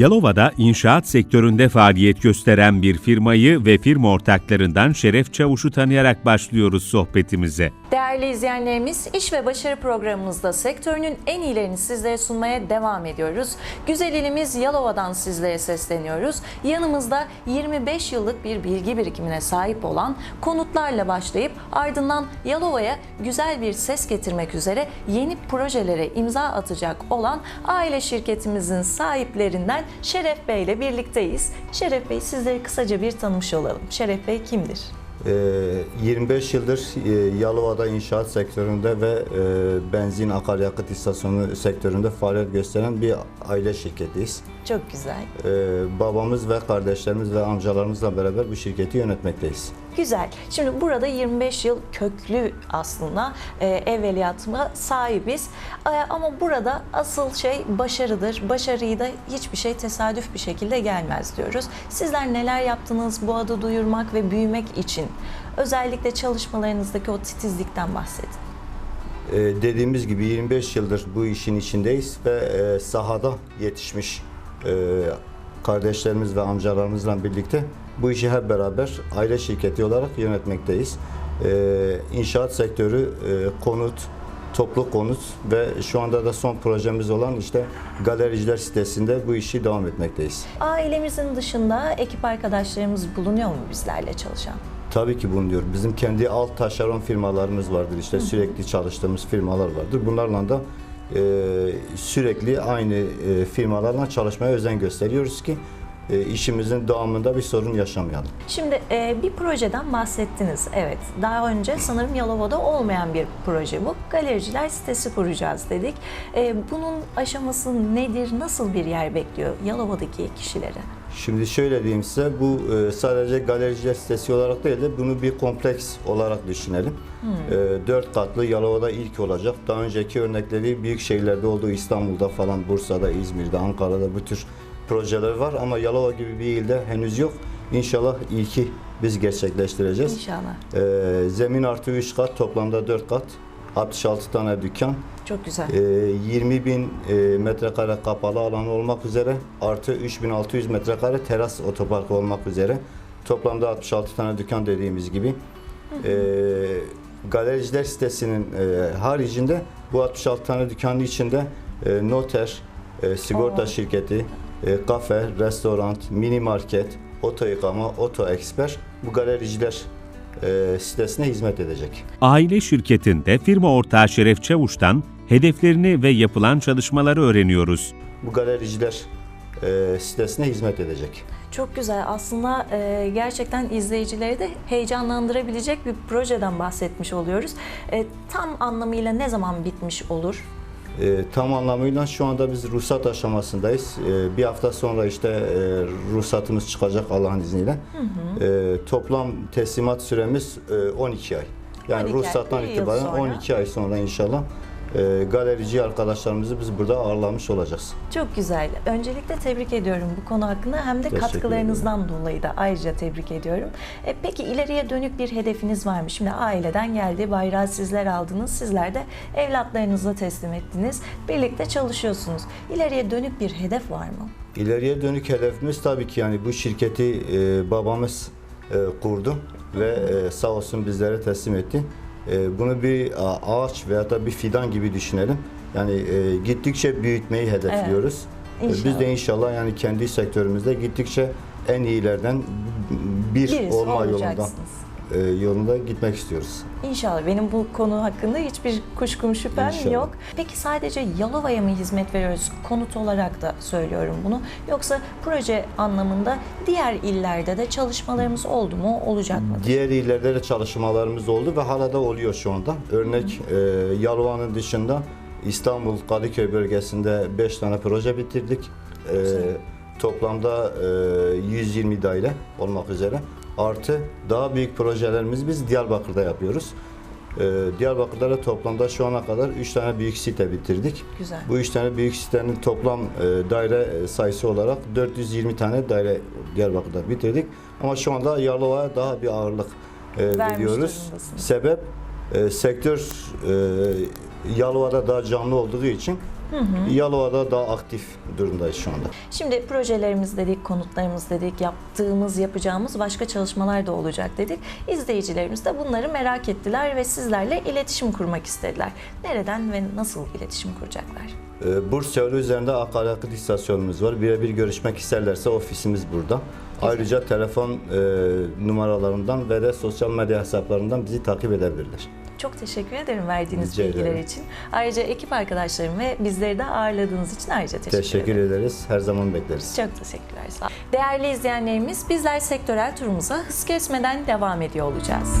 Yalova'da inşaat sektöründe faaliyet gösteren bir firmayı ve firma ortaklarından Şeref Çavuş'u tanıyarak başlıyoruz sohbetimize. Değerli izleyenlerimiz, iş ve başarı programımızda sektörünün en iyilerini sizlere sunmaya devam ediyoruz. Güzel ilimiz Yalova'dan sizlere sesleniyoruz. Yanımızda 25 yıllık bir bilgi birikimine sahip olan konutlarla başlayıp ardından Yalova'ya güzel bir ses getirmek üzere yeni projelere imza atacak olan aile şirketimizin sahiplerinden Şeref Bey ile birlikteyiz. Şeref Bey sizleri kısaca bir tanımış olalım. Şeref Bey kimdir? Ee, 25 yıldır e, Yalova'da inşaat sektöründe ve e, benzin akaryakıt istasyonu sektöründe faaliyet gösteren bir aile şirketiyiz. Çok güzel. Ee, Babamız ve kardeşlerimiz ve amcalarımızla beraber bu şirketi yönetmekteyiz. Güzel. Şimdi burada 25 yıl köklü aslında e, evveliyatıma sahibiz. E, ama burada asıl şey başarıdır. Başarıyı da hiçbir şey tesadüf bir şekilde gelmez diyoruz. Sizler neler yaptınız bu adı duyurmak ve büyümek için? Özellikle çalışmalarınızdaki o titizlikten bahsedin. Ee, Dediğimiz gibi 25 yıldır bu işin içindeyiz ve e, sahada yetişmiş e, kardeşlerimiz ve amcalarımızla birlikte bu işi hep beraber aile şirketi olarak yönetmekteyiz. Ee, İnşaat sektörü e, konut, toplu konut ve şu anda da son projemiz olan işte galericiler sitesinde bu işi devam etmekteyiz. Ailemizin dışında ekip arkadaşlarımız bulunuyor mu bizlerle çalışan? Tabii ki bulunuyor. Bizim kendi alt taşeron firmalarımız vardır. İşte sürekli çalıştığımız firmalar vardır. Bunlarla da e, sürekli aynı e, firmalarla çalışmaya özen gösteriyoruz ki e, işimizin devamında bir sorun yaşamayalım. Şimdi e, bir projeden bahsettiniz. Evet, daha önce sanırım Yalova'da olmayan bir proje bu. Galericiler sitesi kuracağız dedik. E, bunun aşaması nedir? Nasıl bir yer bekliyor Yalova'daki kişileri? Şimdi şöyle diyeyim size, bu e, sadece galericiler sitesi olarak değil de bunu bir kompleks olarak düşünelim. E, Dört katlı Yalova'da ilk olacak. Daha önceki örnekleri büyük şehirlerde olduğu İstanbul'da falan, Bursa'da, İzmir'de, Ankara'da bu tür projeler var ama Yalova gibi bir ilde henüz yok. İnşallah ilki biz gerçekleştireceğiz. İnşallah. E, Zemin artı 3 kat, toplamda 4 kat, 66 tane dükkan. Çok güzel. Ee, 20 bin e, metrekare kapalı alan olmak üzere artı 3600 metrekare teras otoparkı olmak üzere toplamda 66 tane dükkan dediğimiz gibi Ee, galericiler sitesinin e, haricinde bu 66 tane dükkanın içinde e, noter, e, sigorta Oo. şirketi, e, kafe, restoran, mini market, oto yıkama, oto eksper bu galericiler e, sitesine hizmet edecek. Aile şirketinde firma ortağı Şeref Çavuş'tan hedeflerini ve yapılan çalışmaları öğreniyoruz. Bu galericiler e, sitesine hizmet edecek. Çok güzel. Aslında e, gerçekten izleyicileri de heyecanlandırabilecek bir projeden bahsetmiş oluyoruz. E, tam anlamıyla ne zaman bitmiş olur? E, tam anlamıyla şu anda biz ruhsat aşamasındayız. E, bir hafta sonra işte e, ruhsatımız çıkacak Allah'ın izniyle. E, toplam teslimat süremiz e, 12 ay. Yani 12 ay, ruhsattan bir yıl itibaren sonra. 12 ay sonra inşallah e, galerici arkadaşlarımızı biz burada ağırlamış olacağız. Çok güzel. Öncelikle tebrik ediyorum bu konu hakkında hem de Teşekkür katkılarınızdan dolayı da ayrıca tebrik ediyorum. E, peki ileriye dönük bir hedefiniz var mı? Şimdi aileden geldi, bayrağı sizler aldınız, sizler de evlatlarınıza teslim ettiniz. Birlikte çalışıyorsunuz. İleriye dönük bir hedef var mı? İleriye dönük hedefimiz tabii ki yani bu şirketi e, babamız e, kurdu ve e, sağ olsun bizlere teslim etti. E, bunu bir ağaç veya da bir fidan gibi düşünelim. Yani e, gittikçe büyütmeyi hedefliyoruz. E, İnşallah. Biz de inşallah yani kendi sektörümüzde gittikçe en iyilerden bir Birisi olma yolunda yolunda gitmek istiyoruz. İnşallah. Benim bu konu hakkında hiçbir kuşkum şüphem İnşallah. yok. Peki sadece Yalova'ya mı hizmet veriyoruz? Konut olarak da söylüyorum bunu. Yoksa proje anlamında diğer illerde de çalışmalarımız oldu mu? Olacak mı? Diğer illerde de çalışmalarımız oldu ve hala da oluyor şu anda. Örnek e, Yalova'nın dışında İstanbul Kadıköy bölgesinde 5 tane proje bitirdik. E, toplamda e, 120 daire olmak üzere. Artı daha büyük projelerimizi biz Diyarbakır'da yapıyoruz. E, Diyarbakır'da da toplamda şu ana kadar 3 tane büyük site bitirdik. Güzel. Bu 3 tane büyük sitenin toplam e, daire sayısı olarak 420 tane daire Diyarbakır'da bitirdik. Ama şu anda Yalova'ya daha bir ağırlık e, Vermiş veriyoruz. Sebep e, sektör e, Yalova'da daha canlı olduğu için Yalova'da daha aktif durumdayız şu anda. Şimdi projelerimiz dedik, konutlarımız dedik, yaptığımız, yapacağımız başka çalışmalar da olacak dedik. İzleyicilerimiz de bunları merak ettiler ve sizlerle iletişim kurmak istediler. Nereden ve nasıl iletişim kuracaklar? Ee, Burs yolu üzerinde akaryakıt istasyonumuz var. Birebir görüşmek isterlerse ofisimiz burada. Ayrıca telefon e, numaralarından ve de sosyal medya hesaplarından bizi takip edebilirler. Çok teşekkür ederim verdiğiniz Rica bilgiler ederim. için. Ayrıca ekip arkadaşlarım ve bizleri de ağırladığınız için ayrıca teşekkür, Teşekkür ederim. ederiz. Her zaman bekleriz. Çok teşekkürler. Sağ olun. Değerli izleyenlerimiz bizler sektörel turumuza hız kesmeden devam ediyor olacağız.